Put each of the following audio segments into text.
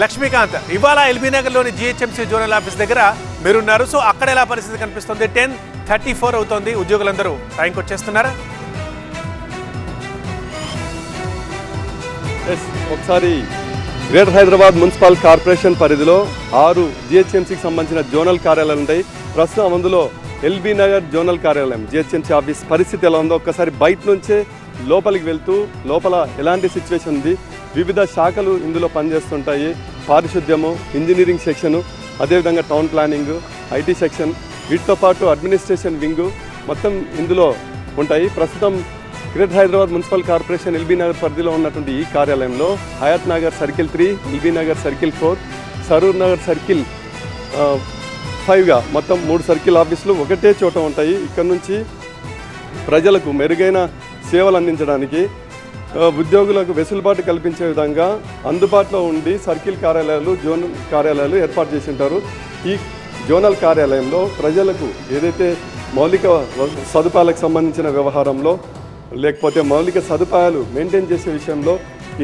లక్ష్మీకాంత్ ఇవాళ ఎల్బీ నగర్లోని GHMC zonal office దగ్గర మీరున్నారు. సో అక్కడ ఎలా పరిస్థితి కనిపిస్తుంది? టెన్ థర్టీ ఫోర్ అవుతోంది. ఉద్యోగులందరూ టైంకి వచ్చేస్తున్నారా? ఎస్ ఒకసారి గ్రేటర్ హైదరాబాద్ మున్సిపల్ కార్పొరేషన్ పరిధిలో ఆరు జిహెచ్ఎంసీకి సంబంధించిన జోనల్ కార్యాలయాలు ఉంటాయి. ప్రస్తుతం అందులో ఎల్బీ నగర్ జోనల్ కార్యాలయం జిహెచ్ఎంసీ ఆఫీస్ పరిస్థితి ఎలా ఉందో ఒక్కసారి బయట నుంచే లోపలికి వెళ్తూ లోపల ఎలాంటి సిచ్యువేషన్ ఉంది? వివిధ శాఖలు ఇందులో పనిచేస్తుంటాయి. పారిశుద్ధ్యము ఇంజనీరింగ్ సెక్షను అదేవిధంగా టౌన్ ప్లానింగ్ ఐటీ సెక్షన్. వీటితో పాటు అడ్మినిస్ట్రేషన్ వింగు మొత్తం ఇందులో ఉంటాయి. ప్రస్తుతం greater Hyderabad municipal corporation LB Nagar పరిధిలో ఉన్నటువంటి ఈ కార్యాలయంలో Hayath Nagar circle three LB Nagar circle four Saroor Nagar circle ఫైవ్గా మొత్తం మూడు సర్కిల్ ఆఫీసులు ఒకటే చోట ఉంటాయి. ఇక్కడ నుంచి ప్రజలకు మెరుగైన సేవలు అందించడానికి ఉద్యోగులకు వెసులుబాటు కల్పించే విధంగా అందుబాటులో ఉండి సర్కిల్ కార్యాలయాలు జోన్ కార్యాలయాలు ఏర్పాటు చేసి ఉంటారు ఈ జోనల్ కార్యాలయంలో ప్రజలకు ఏదైతే మౌలిక సదుపాయాలకు సంబంధించిన వ్యవహారంలో లేకపోతే మౌలిక సదుపాయాలు మెయింటైన్ చేసే విషయంలో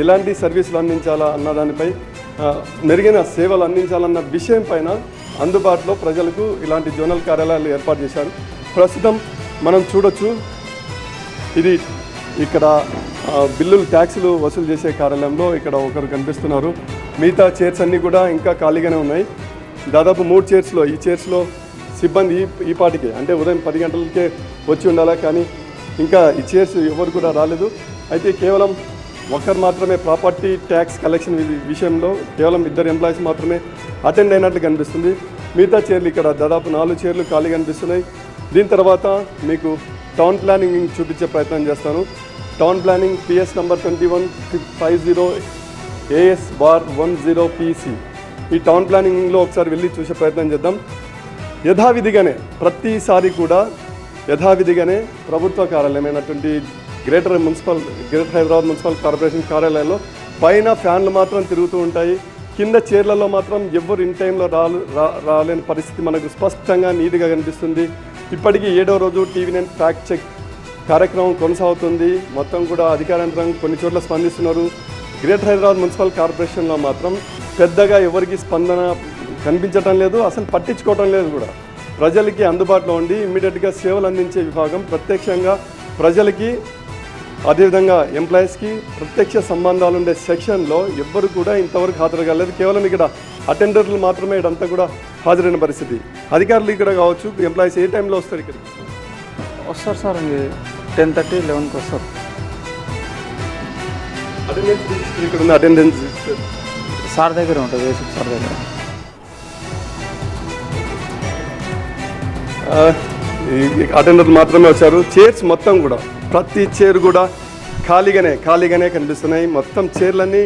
ఎలాంటి సర్వీసులు అందించాలా అన్న దానిపై మెరుగైన సేవలు అందించాలన్న విషయం పైన అందుబాటులో ప్రజలకు ఇలాంటి జోనల్ కార్యాలయాలు ఏర్పాటు చేశారు. ప్రస్తుతం మనం చూడొచ్చు ఇది ఇక్కడ బిల్లులు ట్యాక్సులు వసూలు చేసే కార్యాలయంలో ఇక్కడ ఒకరు కనిపిస్తున్నారు. మిగతా చైర్స్ అన్నీ కూడా ఇంకా ఖాళీగానే ఉన్నాయి. దాదాపు మూడు చైర్స్లో ఈ చైర్స్లో సిబ్బంది ఈ ఈ పాటికే. అంటే ఉదయం పది గంటలకే వచ్చి ఉండాలా కానీ ఇంకా ఈ చైర్స్ ఎవరు కూడా రాలేదు. అయితే కేవలం ఒకరు మాత్రమే ప్రాపర్టీ ట్యాక్స్ కలెక్షన్ విషయంలో కేవలం ఇద్దరు ఎంప్లాయీస్ మాత్రమే అటెండ్ అయినట్లు కనిపిస్తుంది. మిగతా చైర్లు ఇక్కడ దాదాపు నాలుగు చైర్లు ఖాళీ కనిపిస్తున్నాయి. దీని తర్వాత మీకు టౌన్ ప్లానింగ్ చూపించే ప్రయత్నం చేస్తాను. Town planning PS number twenty one five zero AS bar one zero PC ఈ టౌన్ ప్లానింగ్లో ఒకసారి వెళ్ళి చూసే ప్రయత్నం చేద్దాం. యథావిధిగానే ప్రతిసారి కూడా యథావిధిగానే ప్రభుత్వ కార్యాలయమైనటువంటి greater municipal greater Hyderabad municipal corporation కార్యాలయంలో పైన ఫ్యాన్లు మాత్రం తిరుగుతూ ఉంటాయి. కింద చైర్లలో మాత్రం ఎవ్వరు ఇన్ టైంలో రా- రాలేని పరిస్థితి మనకు స్పష్టంగా నీట్గా కనిపిస్తుంది. ఇప్పటికీ ఏడో రోజు టీవీ నైన్ ఫ్యాక్ట్ చెక్ కార్యక్రమం కొనసాగుతుంది. మొత్తం కూడా అధికార యంత్రం కొన్ని చోట్ల స్పందిస్తున్నారు. గ్రేటర్ హైదరాబాద్ మున్సిపల్ కార్పొరేషన్లో మాత్రం పెద్దగా ఎవరికి స్పందన కనిపించటం లేదు అసలు పట్టించుకోవటం లేదు కూడా. ప్రజలకి అందుబాటులో ఉండి ఇమ్మీడియట్గా సేవలు అందించే విభాగం ప్రత్యక్షంగా ప్రజలకి అదేవిధంగా ఎంప్లాయీస్కి ప్రత్యక్ష సంబంధాలు ఉండే సెక్షన్లో ఎవ్వరు కూడా ఇంతవరకు హాజరు కాలేదు. కేవలం ఇక్కడ అటెండర్లు మాత్రమే ఇదంతా కూడా హాజరైన పరిస్థితి. అధికారులు ఇక్కడ కావచ్చు ఎంప్లాయీస్ ఏ టైంలో వస్తారు ఇక్కడికి? వస్తారు సార్ టెన్ థర్టీ లెవెన్కి వస్తారు అటెండెన్స్ ఇక్కడ ఉంది అటెండెన్స్ సార్ దగ్గర ఉంటుంది ఏసీ సార్ దగ్గర? అటెండర్లు మాత్రమే వచ్చారు. చైర్స్ మొత్తం కూడా ప్రతి చైర్ కూడా ఖాళీగానే ఖాళీగానే కనిపిస్తున్నాయి. మొత్తం చైర్లన్నీ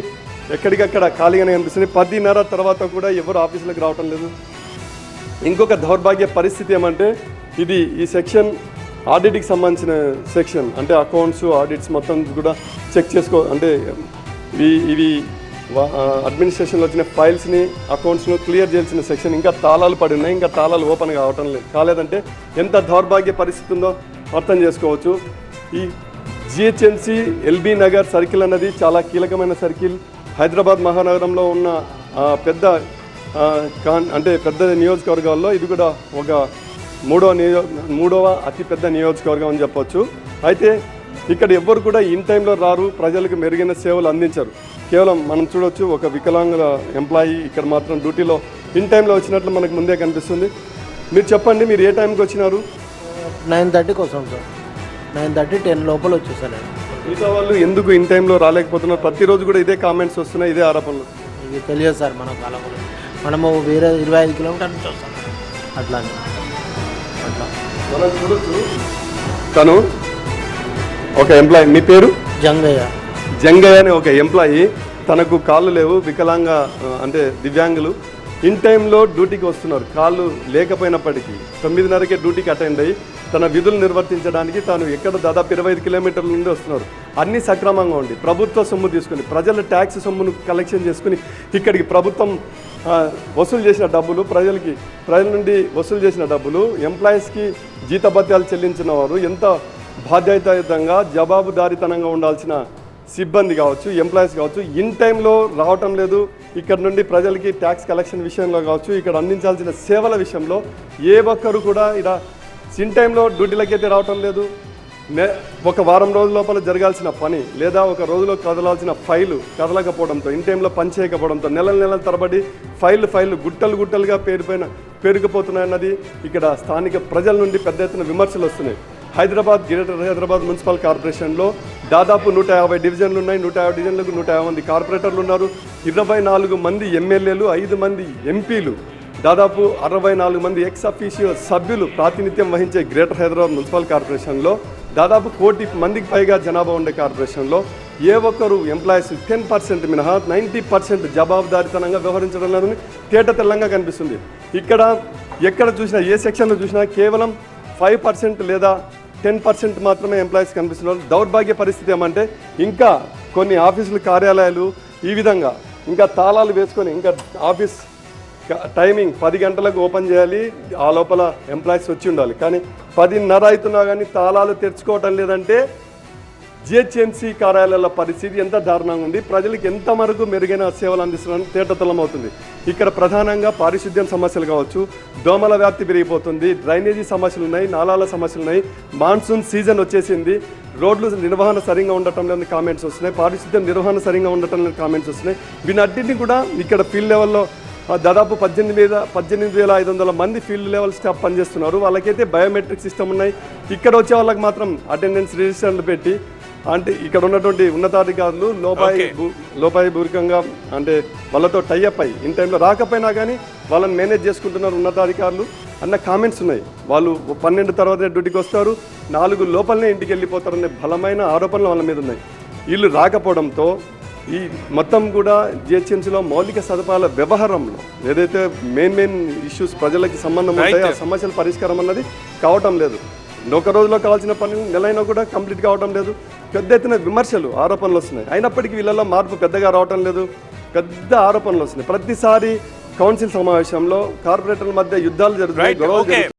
ఎక్కడికక్కడ ఖాళీగానే కనిపిస్తున్నాయి. పదిన్నర తర్వాత కూడా ఎవరు ఆఫీసులకు రావటం లేదు. ఇంకొక దౌర్భాగ్య పరిస్థితి ఏమంటే ఇది ఈ సెక్షన్ ఆడిట్కి సంబంధించిన సెక్షన్ అంటే అకౌంట్స్ ఆడిట్స్ మొత్తం కూడా చెక్ చేసుకో అంటే ఇవి ఇవి అడ్మినిస్ట్రేషన్లో వచ్చిన ఫైల్స్ని అకౌంట్స్ను క్లియర్ చేయాల్సిన సెక్షన్ ఇంకా తాళాలు పడి ఉన్నాయి. ఇంకా తాళాలు ఓపెన్ కావటం లేదు. కాలేదంటే ఎంత దౌర్భాగ్య పరిస్థితి ఉందో అర్థం చేసుకోవచ్చు. ఈ జిహెచ్ఎంసీ ఎల్బీ నగర్ సర్కిల్ అన్నది చాలా కీలకమైన సర్కిల్. హైదరాబాద్ మహానగరంలో ఉన్న పెద్ద కాన్ అంటే పెద్ద నియోజకవర్గాల్లో ఇది కూడా ఒక మూడవ నియో మూడవ అతిపెద్ద నియోజకవర్గం అని చెప్పొచ్చు. అయితే ఇక్కడ ఎవ్వరు కూడా ఇన్ టైంలో రారు ప్రజలకు మెరుగైన సేవలు అందించరు. కేవలం మనం చూడొచ్చు ఒక వికలాంగుల ఎంప్లాయీ ఇక్కడ మాత్రం డ్యూటీలో ఇన్ టైంలో వచ్చినట్లు మనకు ముందే కనిపిస్తుంది. మీరు చెప్పండి మీరు ఏ టైంకి వచ్చినారు? నైన్ థర్టీకి వస్తాం సార్. నైన్ థర్టీ టెన్ లోపల వచ్చేసాను నేను. మిగతా వాళ్ళు ఎందుకు ఇన్ టైంలో రాలేకపోతున్నారు? ప్రతిరోజు కూడా ఇదే కామెంట్స్ వస్తున్నాయి ఇదే ఆరోపణలు. ఇది తెలియదు సార్ మన కాలంలో. మనము వేరే ఇరవై ఐదు కిలోమీటర్ నుంచి వస్తాం. అట్లా మనం చూడొచ్చు. తను ఒక ఎంప్లాయీ మీ పేరు? జంగయ్య. జంగయ్య అనే ఒక ఎంప్లాయీ తనకు కాళ్ళు లేవు వికలాంగ అంటే దివ్యాంగులు. ఇన్ టైంలో డ్యూటీకి వస్తున్నారు. కాళ్ళు లేకపోయినప్పటికీ తొమ్మిదిన్నరకే డ్యూటీకి అటెండ్ అయ్యి తన విధులు నిర్వర్తించడానికి తాను ఎక్కడ దాదాపు ఇరవై ఐదు కిలోమీటర్ల నుండి వస్తున్నారు. అన్ని సక్రమంగా ఉండి ప్రభుత్వ సొమ్ము తీసుకుని ప్రజల ట్యాక్స్ సొమ్మును కలెక్షన్ చేసుకుని ఇక్కడికి ప్రభుత్వం వసూలు చేసిన డబ్బులు ప్రజలకి ప్రజల నుండి వసూలు చేసిన డబ్బులు ఎంప్లాయీస్కి జీతభత్యాలు చెల్లించిన వారు ఎంత బాధ్యతాయుతంగా జవాబుదారితనంగా ఉండాల్సిన సిబ్బంది కావచ్చు ఎంప్లాయీస్ కావచ్చు ఇన్ టైంలో రావటం లేదు. ఇక్కడ నుండి ప్రజలకి ట్యాక్స్ కలెక్షన్ విషయంలో కావచ్చు ఇక్కడ అందించాల్సిన సేవల విషయంలో ఏ ఒక్కరు కూడా ఇక్కడ ఇన్ టైంలో డ్యూటీలకి అయితే రావటం లేదు. ఒక వారం రోజుల లోపల జరగాల్సిన పని లేదా ఒక రోజులో కదలాల్సిన ఫైలు కదలకపోవడంతో ఇన్ టైంలో పని చేయకపోవడంతో నెలల నెలల తరబడి ఫైల్ ఫైల్ గుట్టలు గుట్టలుగా పేరుపోయిన పేరుకుపోతున్నాయన్నది ఇక్కడ స్థానిక ప్రజల నుండి పెద్ద ఎత్తున విమర్శలు వస్తున్నాయి. హైదరాబాద్ గ్రేటర్ హైదరాబాద్ మున్సిపల్ కార్పొరేషన్లో దాదాపు నూట యాభై డివిజన్లు ఉన్నాయి. నూట యాభై డివిజన్లకు నూట యాభై మంది కార్పొరేటర్లు ఉన్నారు. ఇరవై నాలుగు మంది ఎమ్మెల్యేలు ఐదు మంది ఎంపీలు దాదాపు అరవై నాలుగు మంది ఎక్స్ అఫీషియో సభ్యులు ప్రాతినిధ్యం వహించే గ్రేటర్ హైదరాబాద్ మున్సిపల్ కార్పొరేషన్లో దాదాపు కోటి మందికి పైగా జనాభా ఉండే కార్పొరేషన్లో ఏ ఒక్కరు ఎంప్లాయీస్ టెన్ పర్సెంట్ మినహా నైంటీ పర్సెంట్ జవాబుదారితనంగా వ్యవహరించడం లేదని తేట తెల్లంగా కనిపిస్తుంది. ఇక్కడ ఎక్కడ చూసినా ఏ సెక్షన్లో చూసినా కేవలం ఫైవ్ పర్సెంట్ లేదా టెన్ పర్సెంట్ మాత్రమే ఎంప్లాయీస్ కనిపిస్తున్నారు దౌర్భాగ్య పరిస్థితి ఏమంటే ఇంకా కొన్ని ఆఫీసులు కార్యాలయాలు ఈ విధంగా ఇంకా తాళాలు వేసుకొని ఇంకా ఆఫీస్ టైమింగ్ పది గంటలకు ఓపెన్ చేయాలి. ఆ లోపల ఎంప్లాయీస్ వచ్చి ఉండాలి. కానీ పదిన్నర అవుతున్నా కానీ తాళాలు తెరుచుకోవటం లేదంటే జిహెచ్ఎంసీ కార్యాలయాల పరిస్థితి ఎంత దారుణంగా ఉంది? ప్రజలకు ఎంతవరకు మెరుగైన సేవలు అందిస్తున్నారని తేటతలం అవుతుంది ఇక్కడ ప్రధానంగా పారిశుద్ధ్యం సమస్యలు కావచ్చు దోమల వ్యాప్తి పెరిగిపోతుంది డ్రైనేజీ సమస్యలు ఉన్నాయి నాలాల సమస్యలు ఉన్నాయి. మాన్సూన్ సీజన్ వచ్చేసింది. రోడ్లు నిర్వహణ సరిగ్గా ఉండటం లేని కామెంట్స్ వస్తున్నాయి. పారిశుద్ధ్యం నిర్వహణ సరిగా ఉండటం లేని కామెంట్స్ వస్తున్నాయి. వీటన్నింటినీ కూడా ఇక్కడ ఫీల్డ్ లెవెల్లో దాదాపు పద్దెనిమిది వేల పద్దెనిమిది వేల ఐదు వందల మంది ఫీల్డ్ లెవెల్ స్టాఫ్ పనిచేస్తున్నారు. వాళ్ళకైతే బయోమెట్రిక్ సిస్టమ్ ఉన్నాయి. ఇక్కడ వచ్చే వాళ్ళకి మాత్రం అటెండెన్స్ రిజిస్టర్లు పెట్టి అంటే ఇక్కడ ఉన్నటువంటి ఉన్నతాధికారులు లోపాయి లోపాయి పూర్వకంగా అంటే వాళ్ళతో టైఅప్ అయ్యి ఇన్ టైంలో రాకపోయినా కానీ వాళ్ళని మేనేజ్ చేసుకుంటున్నారు ఉన్నతాధికారులు. అన్న కామెంట్స్ ఉన్నాయి. వాళ్ళు పన్నెండు తర్వాత డ్యూటీకి వస్తారు. నాలుగు లోపలనే ఇంటికి వెళ్ళిపోతారనే బలమైన ఆరోపణలు వాళ్ళ మీద ఉన్నాయి. వీళ్ళు రాకపోవడంతో ఈ మొత్తం కూడా జిహెచ్ఎంసీలో మౌలిక సదుపాయాల వ్యవహారంలో ఏదైతే మెయిన్ మెయిన్ ఇష్యూస్ ప్రజలకి సంబంధం ఉంటాయో ఆ. సమస్యల పరిష్కారం అన్నది కావటం లేదు. ఒక రోజులో కావాల్సిన పని నెలైనా కూడా కంప్లీట్ కావటం లేదు పెద్ద ఎత్తున విమర్శలు ఆరోపణలు వస్తున్నాయి అయినప్పటికీ వీళ్ళలో మార్పు పెద్దగా రావటం లేదు పెద్ద ఆరోపణలు వస్తున్నాయి ప్రతిసారి కౌన్సిల్ సమావేశంలో కార్పొరేటర్ల మధ్య యుద్ధాలు. గొడవలు. జరుగుతున్నాయి